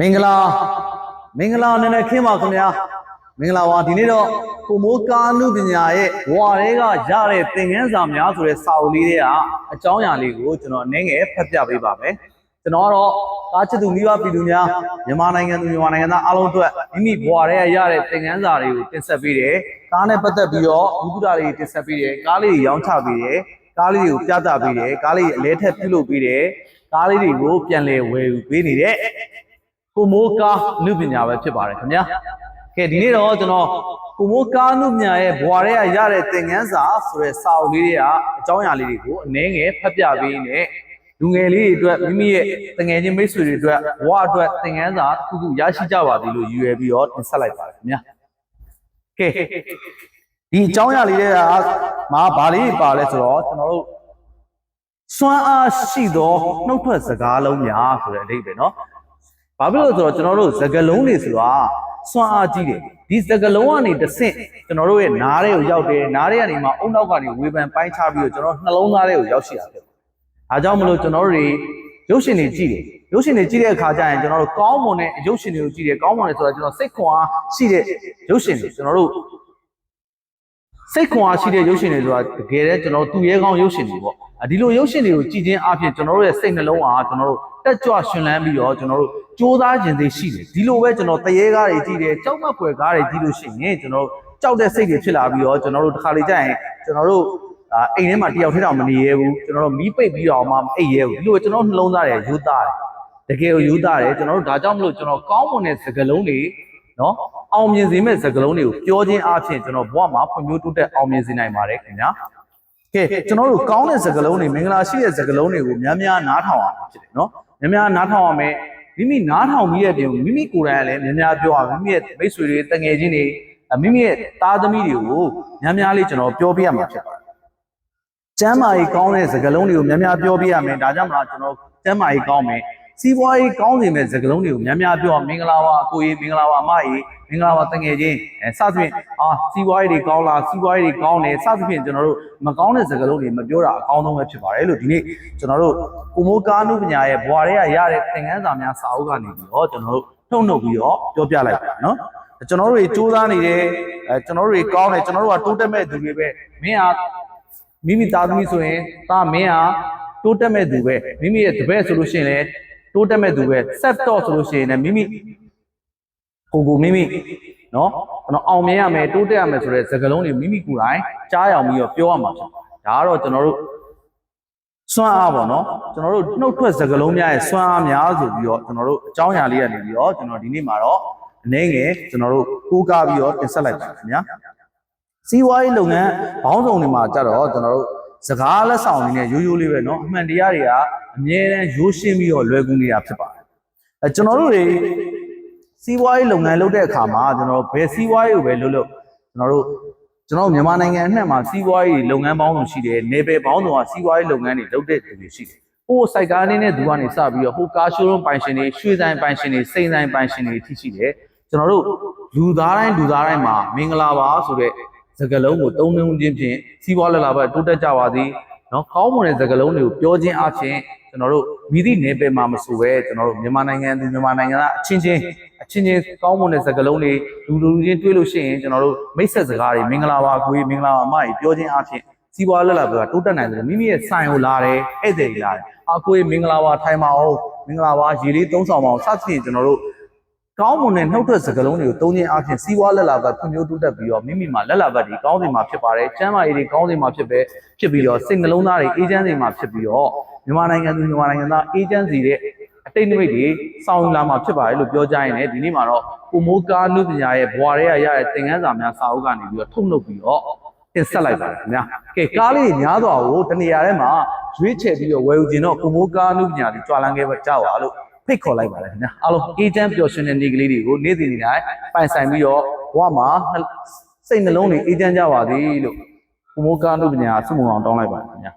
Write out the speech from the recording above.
မင်္ဂလာမင်္ဂလာနည်းနည်းခင်းပါခင်ဗျာမင်္ဂလာပါဒီနေ့တော့ကိုမိုးကားလူပညာရဲ့ဘဝတွေကရတဲ့သင်ခန်းစာများဆိုတဲ့စာအုပ်လေးတွေကအကြောင်းအရာလေးကိုကျွန်တော်အနည်းငယ်ဖတ်ပြပေးပါမယ်ကျွန်တော်ကတော့ကားချစ်သူမိဘပြည်သူများမြန်မာနိုင်ငံသူမြန်မာနိုင်ငံသားအားလုံးအတွက်မိမိဘဝတွေကရတဲ့သင်ခန်းစာတွေကိုတင်ဆက်ပေးတယ်ကားနဲ့ပတ်သက်ပြီးတော့ဘုဒ္ဓတွေတင်ဆက်ပေးတယ်ကားလေးတွေရောင်းချပေးတယ်ကားလေးတွေကိုပြသပေးတယ်ကားလေးတွေအလဲထက်ပြုလုပ်ပေးတယ်ကားလေးတွေကိုပြန်လည်ဝယ်ယူပေးနေတဲ့ ကိုမိုးကားနုပညာပဲဖြစ်ပါတယ်ခင်ဗျာကဲဒီနေ့တော့ကျွန်တော်ကိုမိုးကားနုပညာရဲ့ဘွာတွေကရတဲ့သင်ခန်းစာဆိုတဲ့စာအုပ်လေးတွေကအကြောင်းအရာလေးတွေကိုအနည်းငယ်ဖတ်ပြပေးနေလူငယ်လေးတွေအတွက်မိမိရဲ့တငယ်ချင်းမိတ်ဆွေတွေအတွက်ဘဝအတွက်သင်ခန်းစာတစ်ခုခုရရှိကြပါသည်လို့ရည်ရွယ်ပြီးတော့တင်ဆက်လိုက်ပါတယ်ခင်ဗျာကဲဒီအကြောင်းအရာလေးတွေကမှာဘာလေးပါလဲဆိုတော့ကျွန်တော်တို့စွမ်းအားရှိသောနှုတ်ထွက်စကားလုံးများဆိုတဲ့အဓိပ္ပာယ်เนาะ ဘာဖြစ်လို့လဲဆိုတော့ကျွန်တော်တို့စကလုံးတွေဆိုတာစွမ်းအားကြီးတယ်ဒီစကလုံးကနေတစ်ဆင့်ကျွန်တော်တို့ရဲ့နားတွေကိုရောက်တယ်နားတွေကနေမှအုံနောက်ကနေဝေဖန်ပိုင်းခြားပြီးတော့ကျွန်တော်နှလုံးသားတွေကိုရောက်ရှိတာဖြစ်တယ်ဒါကြောင့်မလို့ကျွန်တော်တို့တွေရုပ်ရှင်တွေကြည့်တယ်ရုပ်ရှင်တွေကြည့်တဲ့အခါကျရင်ကျွန်တော်တို့ကောင်းမွန်တဲ့ရုပ်ရှင်တွေကိုကြည့်တယ်ကောင်းမွန်တယ်ဆိုတော့ကျွန်တော်စိတ်ခွန်အားရှိတဲ့ရုပ်ရှင်တွေကျွန်တော်တို့စိတ်ခွန်အားရှိတဲ့ရုပ်ရှင်တွေဆိုတာတကယ်တည်းကျွန်တော်သူရဲကောင်းရုပ်ရှင်တွေပေါ့အဒီလိုရုပ်ရှင်တွေကိုကြည့်ခြင်းအပြင်ကျွန်တော်တို့ရဲ့စိတ်နှလုံးအားကျွန်တော်တို့ တက်ကြွရှင်လန်းပြီးတော့ကျွန်တော်တို့စ조사ခြင်းတွေရှိတယ်ဒီလိုပဲကျွန်တော်တရေကားတွေကြည့်တယ်ကြောက်မက်ွယ်ကားတွေကြည့်လို့ရှိရင်ကျွန်တော်တို့ကြောက်တဲ့စိတ်တွေဖြစ်လာပြီးတော့ကျွန်တော်တို့တစ်ခါလေကြာရင်ကျွန်တော်တို့အာအိမ်ထဲမှာတယောက်ထဲတော့မနေရဘူးကျွန်တော်တို့မီးပိတ်ပြီးတော့မှမအိပ်ရဘူးဒီလိုကျွန်တော်နှလုံးသားတွေယူသားတယ်တကယ်ကိုယူသားတယ်ကျွန်တော်တို့ဒါကြောင့်မလို့ကျွန်တော်ကောင်းမွန်တဲ့စကားလုံးတွေနော်အောင်မြင်စေမဲ့စကားလုံးတွေကိုပြောခြင်းအပြင်ကျွန်တော်ဘဝမှာဖွံ့ဖြိုးတိုးတက်အောင်မြင်စေနိုင်ပါတယ်ခင်ဗျာကဲကျွန်တော်တို့ကောင်းတဲ့စကားလုံးတွေမင်္ဂလာရှိတဲ့စကားလုံးတွေကိုများများနားထောင်အောင်ဖြစ်တယ်နော် များများနားထောင်အောင်မယ်မိမိနားထောင်ပြီးတဲ့ပြင်မိမိကိုယ်တိုင်ကလည်းများများပြောအောင်မိမိရဲ့မိတ်ဆွေတွေတငယ်ချင်းတွေအမိမိရဲ့သားသမီးတွေကိုများများလေးကျွန်တော်ပြောပြရမှာဖြစ်ပါတယ်ကျမ်းမာရေးကောင်းတဲ့စကားလုံးတွေကိုများများပြောပြရမယ်ဒါကြောင့်မလားကျွန်တော်ကျမ်းမာရေးကောင်းမယ် စီးပွားရေးကောင်းစေမဲ့စကားလုံးတွေကိုများများပြောအောင်မင်္ဂလာပါအကိုကြီးမင်္ဂလာပါအမကြီးမင်္ဂလာပါတငယ်ချင်းအဲစသဖြင့်အာစီးပွားရေးတွေကောင်းလားစီးပွားရေးတွေကောင်းတယ်စသဖြင့်ကျွန်တော်တို့မကောင်းတဲ့စကားလုံးတွေမပြောတာအကောင်းဆုံးပဲဖြစ်ပါတယ်လို့ဒီနေ့ကျွန်တော်တို့ကိုမိုးကားနုပညာရဲ့ဘွာတွေကရတဲ့သင်ခန်းစာများစာအုပ်ကနေပြီးတော့ကျွန်တော်တို့နှုတ်နှုတ်ပြီးတော့ပြောပြလိုက်ပါနော်ကျွန်တော်တို့တွေစူးစမ်းနေတယ်အဲကျွန်တော်တို့တွေကောင်းတယ်ကျွန်တော်တို့ကတိုးတက်မဲ့သူတွေပဲမင်းဟာမိမိသားသမီးဆိုရင်သားမင်းဟာတိုးတက်မဲ့သူပဲမိမိရဲ့တပည့်ဆိုလို့ရှိရင်လည်း တိုးတက်မဲ့သူပဲ set top ဆိုလို့ရှိရင်လည်းမိမိကိုကိုမိမိနော်ကျွန်တော်အောင်မြင်ရမယ်တိုးတက်ရမယ်ဆိုတဲ့စကားလုံးတွေမိမိကိုယ်တိုင်ကြားရအောင်ပြီးတော့ပြောရမှာဖြစ်ပါတယ်ဒါကတော့ကျွန်တော်တို့စွမ်းအားပေါ့နော်ကျွန်တော်တို့နှုတ်ထွက်စကားလုံးများရဲ့စွမ်းအားများဆိုပြီးတော့ကျွန်တော်တို့အကြောင်းအရာလေးကနေပြီးတော့ကျွန်တော်ဒီနေ့မှာတော့အနေငယ်ကျွန်တော်တို့ကိုးကားပြီးတော့တင်ဆက်လိုက်ပါခင်ဗျာစီးပွားရေးလုပ်ငန်းဘောင်းဆောင်တွေမှာကြတော့ကျွန်တော်တို့ စကားလက်ဆောင်တွေနဲ့ရိုးရိုးလေးပဲเนาะအမှန်တရားတွေကအမြဲတမ်းရိုးရှင်းပြီးတော့လွယ်ကူနေတာဖြစ်ပါတယ်အဲကျွန်တော်တို့တွေစီးပွားရေးလုပ်ငန်းလုပ်တဲ့အခါမှာကျွန်တော်တို့ဘယ်စီးပွားရေးကိုပဲလုပ်လို့ကျွန်တော်တို့ကျွန်တော်တို့မြန်မာနိုင်ငံအနှံ့မှာစီးပွားရေးလုပ်ငန်းပေါင်းစုံရှိတယ်နေပယ်ပေါင်းစုံကစီးပွားရေးလုပ်ငန်းတွေလုပ်တဲ့သူတွေရှိတယ်ဟိုစိုက်ကားနေနဲ့သူကနေစပြီးတော့ဟိုကားရှိုးရုံးပိုင်ရှင်တွေရွှေဆိုင်ပိုင်ရှင်တွေစိန်ဆိုင်ပိုင်ရှင်တွေထိရှိတယ်ကျွန်တော်တို့လူသားတိုင်းလူသားတိုင်းမှာမင်္ဂလာပါဆိုတဲ့ စကားလုံးကိုသုံးနှုန်းခြင်းဖြင့်စီးပွားလက်လာပဲတိုးတက်ကြပါသည်နော်ကောင်းမွန်တဲ့စကားလုံးတွေကိုပြောခြင်းအပြင်ကျွန်တော်တို့မိသည့်နယ်ပယ်မှာမဆိုပဲကျွန်တော်တို့မြန်မာနိုင်ငံသူမြန်မာနိုင်ငံသားအချင်းချင်းအချင်းချင်းကောင်းမွန်တဲ့စကားလုံးတွေလူလူချင်းတွေ့လို့ရှိရင်ကျွန်တော်တို့မိတ်ဆက်စကားတွေမင်္ဂလာပါကိုကြီးမင်္ဂလာပါအမကြီးပြောခြင်းအပြင်စီးပွားလက်လာပဲတိုးတက်နိုင်တယ်မိမိရဲ့ဆိုင်ကိုလာတယ်ဧည့်သည်တွေလာတယ်အကိုကြီးမင်္ဂလာပါထိုင်ပါအောင်မင်္ဂလာပါရေလေးသုံးဆောင်ပါအောင်စသဖြင့်ကျွန်တော်တို့ ကောင်းမွန်တဲ့နှုတ်ထွက်စကားလုံးတွေကိုသုံးခြင်းအပြင်စီးပွားလက်လာဘက်ဖွံ့ဖြိုးတိုးတက်ပြီးတော့မိမိမှာလက်လာဘက်ဒီကောင်းစီမှာဖြစ်ပါတယ်။ကျမ်းမာရေးတွေကောင်းစီမှာဖြစ်ပဲဖြစ်ပြီးတော့စိတ်နှလုံးသားတွေအေးချမ်းစီမှာဖြစ်ပြီးတော့မြန်မာနိုင်ငံသူမြန်မာနိုင်ငံသားအေးချမ်းစီတဲ့အတိတ်နိမိတ်တွေစောင့်လာမှာဖြစ်ပါတယ်လို့ပြောကြရင်လည်းဒီနေ့မှာတော့ကိုမိုးကားနုပညာရဲ့ဘွာတွေကရတဲ့သင်ခန်းစာများစာအုပ်ကနေပြီးတော့ထုတ်လုပ်ပြီးတော့တင်ဆက်လိုက်ပါတယ်ခင်ဗျာ။ကဲကားလေးညားသွားကိုတနေရာထဲမှာရွေးချယ်ပြီးတော့ဝယ်ယူခြင်းတော့ကိုမိုးကားနုပညာတွေကြွာလန်းခဲ့ပါကြောက်ပါလို့ ဖိတ်ခေါ်လိုက်ပါတယ်ခင်ဗျာအားလုံးအေးချမ်းပျော်ရွှင်တဲ့နေ့ကလေးတွေကိုနေ့စဉ်နေ့တိုင်းပိုင်ဆိုင်ပြီးတော့ဘဝမှာစိတ်နှလုံးတွေအေးချမ်းကြပါသည်လို့ဘုမိုးကားနုပညာဆုမွန်အောင်တောင်းလိုက်ပါတယ်ခင်ဗျာ